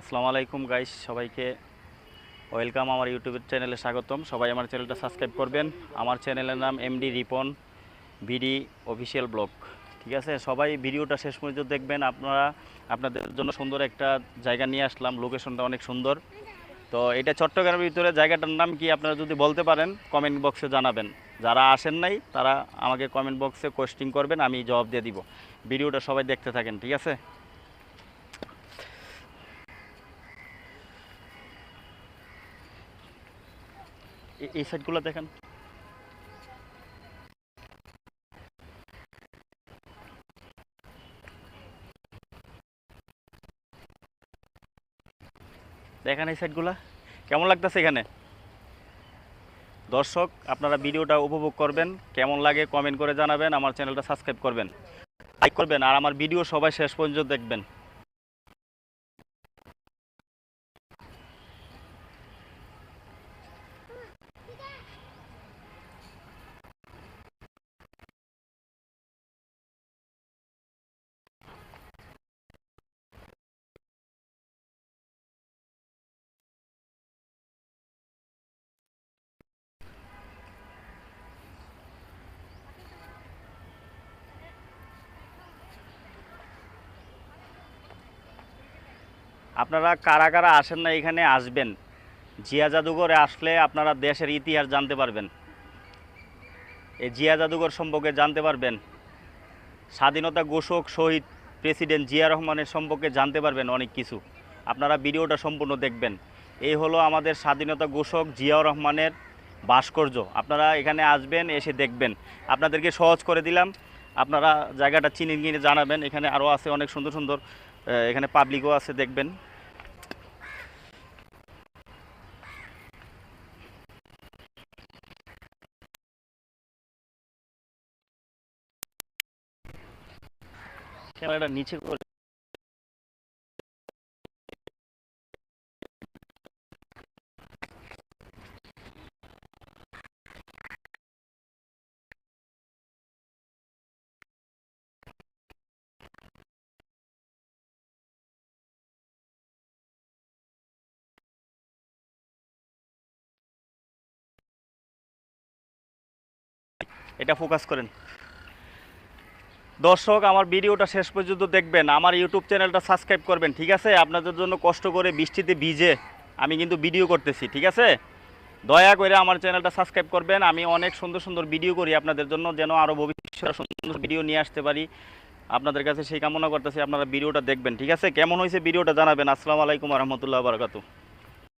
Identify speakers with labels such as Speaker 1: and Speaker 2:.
Speaker 1: আসসালামু আলাইকুম গাইস সবাইকে ওয়েলকাম আমার ইউটিউব চ্যানেলে স্বাগতম। সবাই আমার চ্যানেলটা সাবস্ক্রাইব করবেন। আমার চ্যানেলের নাম MD Ripon BD official blog ঠিক আছে? সবাই ভিডিওটা শেষ পর্যন্ত দেখবেন। আপনারা, আপনাদের জন্য সুন্দর একটা জায়গা নিয়ে আসলাম। লোকেশনটা অনেক সুন্দর। তো এটা চট্টগ্রামের ভিতরে জায়গাটার নাম কি আপনারা যদি বলতে পারেন কমেন্ট বক্সে জানাবেন। যারা আসেন নাই, তারা আমাকে কমেন্ট বক্সে কোয়েশ্চিং করবেন, আমি জবাব দিয়ে দিব। ভিডিওটা সবাই দেখতে থাকেন, ঠিক আছে? এই সাইডগুলো দেখেন। দেখেন এই সাইডগুলা কেমন লাগতেছে এখানে? দর্শক, আপনারা ভিডিওটা উপভোগ করবেন। কেমন লাগে কমেন্ট করে জানাবেন। আমার চ্যানেলটা সাবস্ক্রাইব করবেন। লাইক করবেন আর আমার ভিডিও সবাই শেষ পর্যন্ত দেখবেন। আপনারা কারা কারা আসেন না এখানে আসবেন? জিয়া জাদুঘরে আসলে আপনারা দেশের ইতিহাস জানতে পারবেন। এই জিয়া জাদুঘর সম্পর্কে জানতে পারবেন। স্বাধীনতা ঘোষক, শহীদ প্রেসিডেন্ট জিয়া রহমানের সম্পর্কে জানতে পারবেন অনেক কিছু। আপনারা ভিডিওটা সম্পূর্ণ দেখবেন। এই হলো আমাদের স্বাধীনতা ঘোষক জিয়াউর রহমানের ভাস্কর্য। আপনারা এখানে আসবেন, এসে দেখবেন। আপনাদেরকে সহজ করে দিলাম। আপনারা জায়গাটা চিনে কিনে জানাবেন। এখানে আরও আছে অনেক সুন্দর সুন্দর এখানে পাবলিকও আছে, দেখবেন। ক্যামেরাটা নিচে করে এটা ফোকাস করেন দর্শক, আমার ভিডিওটা শেষ পর্যন্ত দেখবেন। আমার ইউটিউব চ্যানেলটা সাবস্ক্রাইব করবেন, ঠিক আছে? আপনাদের জন্য কষ্ট করে বৃষ্টিতে ভিজে আমি কিন্তু ভিডিও করতেছি, ঠিক আছে? দয়া করে আমার চ্যানেলটা সাবস্ক্রাইব করবেন। আমি অনেক সুন্দর সুন্দর ভিডিও করি আপনাদের জন্য, যেন আরও সুন্দর সুন্দর ভিডিও নিয়ে আসতে পারি। আপনাদের কাছে সেই কামনা করতেছি, আপনারা ভিডিওটা দেখবেন, ঠিক আছে? কেমন হয়েছে ভিডিওটা জানাবেন। আসসালামু আলাইকুম রহমতুল্লাহ বারকাতু